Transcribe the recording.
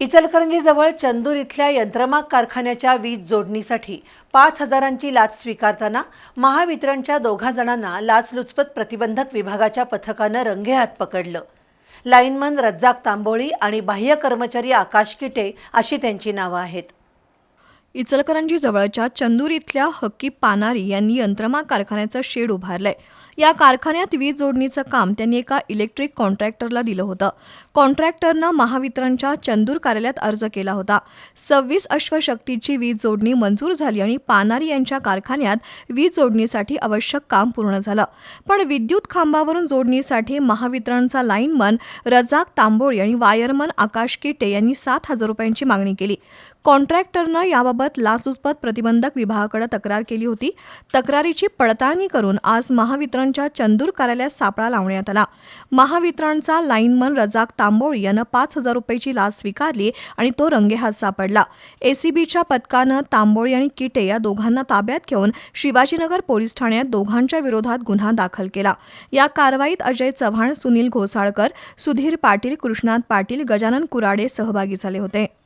इचलकरंजीजवळ चंदूर इथल्या यंत्रमाग कारखान्याच्या वीज जोडणीसाठी पाच हजारांची लाच स्वीकारताना महावितरणच्या दोघा जणांना लाचलुचपत प्रतिबंधक विभागाच्या पथकानं रंगेहात पकडलं. लाईनमन रज्जाक तांबोळी आणि बाह्य कर्मचारी आकाश किटे अशी त्यांची नावं आहेत. इचलकरंजी जवळच्या चंदूर इथल्या हक्की पानारी यांनी यंत्रमाग कारखान्याचं शेड उभारलंय. या कारखान्यात वीज जोडणीचं काम त्यांनी एका इलेक्ट्रिक कॉन्ट्रॅक्टरला दिलं होतं. कॉन्ट्रॅक्टरनं महावितरणच्या चंदूर कार्यालयात अर्ज केला होता. सव्वीस अश्वशक्तीची वीज जोडणी मंजूर झाली आणि पानारी यांच्या कारखान्यात वीज जोडणीसाठी आवश्यक काम पूर्ण झालं. पण विद्युत खांबावरून जोडणीसाठी महावितरणचा लाईनमन रजाक तांबोळी आणि वायरमन आकाश किटे यांनी सात हजार रुपयांची मागणी केली. कॉन्ट्रॅक्टरनं याबाबत लाचलुचपत प्रतिबंधक विभागाकडे तक्रार केली होती. तक्रारीची पडताळणी करून आज महावितरण महावितरणच्या चंदूर कार्यालयात सापळा लावण्यात आला. महावितरणचा लाईनमन रजाक तांबोळी यानं पाच हजार रुपयाची लाच स्वीकारली आणि तो रंगेहात सापडला. एसीबीच्या पथकानं तांबोळी आणि किटे या दोघांना ताब्यात घेऊन शिवाजीनगर पोलीस ठाण्यात दोघांच्या विरोधात गुन्हा दाखल केला. या कारवाईत अजय चव्हाण सुनील घोसाळकर सुधीर पाटील कृष्णात पाटील गजानन कुराडे सहभागी झाले होते.